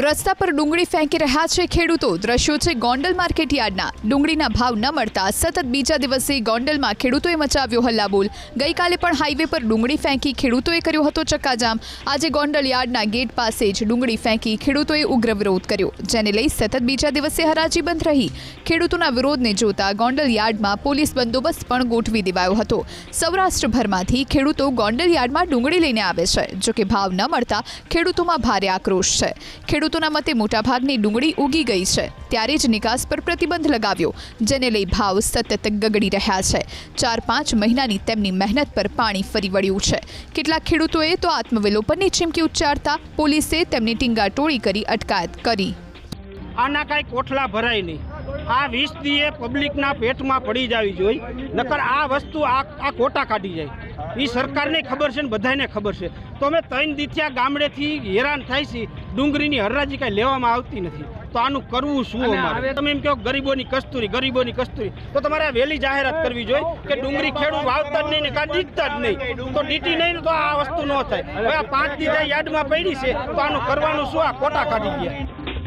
રસ્તા પર ડુંગળી ફેંકી રહ્યા છે ખેડૂતો. દ્રશ્યો છે ગોંડલ માર્કેટ યાર્ડના. ડુંગળીના ભાવ ન મળતા સતત બીજા દિવસે ગોંડલમાં ખેડૂતોએ મચાવ્યો હલ્લાબોલ. ગઈકાલે પણ હાઈવે પર ડુંગળી ફેંકી ખેડૂતોએ કર્યો હતો ચક્કાજામ. આજે ગોંડલ યાર્ડના ગેટ પાસે જ ડુંગળી ફેંકી ખેડૂતોએ ઉગ્ર વિરોધ કર્યો, જેને લઈ સતત બીજા દિવસે હરાજી બંધ રહી. ખેડૂતોના વિરોધને જોતા ગોંડલ યાર્ડમાં પોલીસ બંદોબસ્ત પણ ગોઠવી દેવાયો હતો. સૌરાષ્ટ્રભરમાંથી ખેડૂતો ગોંડલ યાર્ડમાં ડુંગળી લઈને આવે છે. જોકે ભાવ ન મળતા ખેડૂતોમાં ભારે આક્રોશ છે. ખેડૂતોના મતે મોટાભાગની ડુંગળી ઉગી ગઈ છે. ત્યારે જ નિકાસ પર પ્રતિબંધ લગાવ્યો, જેને લઈ ભાવ સતત ગગડી રહ્યા છે. ચાર પાંચ મહિનાની તેમની મહેનત પર પાણી ફરી વળ્યું છે. કેટલાક ખેડૂતોએ તો આત્મવિલોપનની ચીમકી ઉચ્ચારતા પોલીસે તેમની ટીંગાટોળી કરી અટકાયત કરી. આના કાંઈ કોઠલા ભરાય નહીં. આ વીસ દીએ પબ્લિકના પેટમાં પડી જવી જોઈએ નકર આ વસ્તુ આ આ કોટા કાઢી જાય. એ સરકારને ખબર છે ને બધાને ખબર છે. તો અમે ત્રણ દિથિયા ગામડેથી હેરાન થાય છે. ડુંગળીની હરરાજી કાંઈ લેવામાં આવતી નથી. તો આનું કરવું શું અમારે? તમે એમ કહો ગરીબોની કસ્તુરી ગરીબોની કસ્તુરી. તો તમારે આ વહેલી જાહેરાત કરવી જોઈએ કે ડુંગળી ખેડૂત વાવતા જ નહીં ને કાં દીકતા જ નહીં. તો ડીટી નહીં તો આ વસ્તુ ન થાય. હવે આ પાંચ દીધા યાર્ડમાં પડી છે. તો આનું કરવાનું શું? આ કોટા કાઢી ગયા.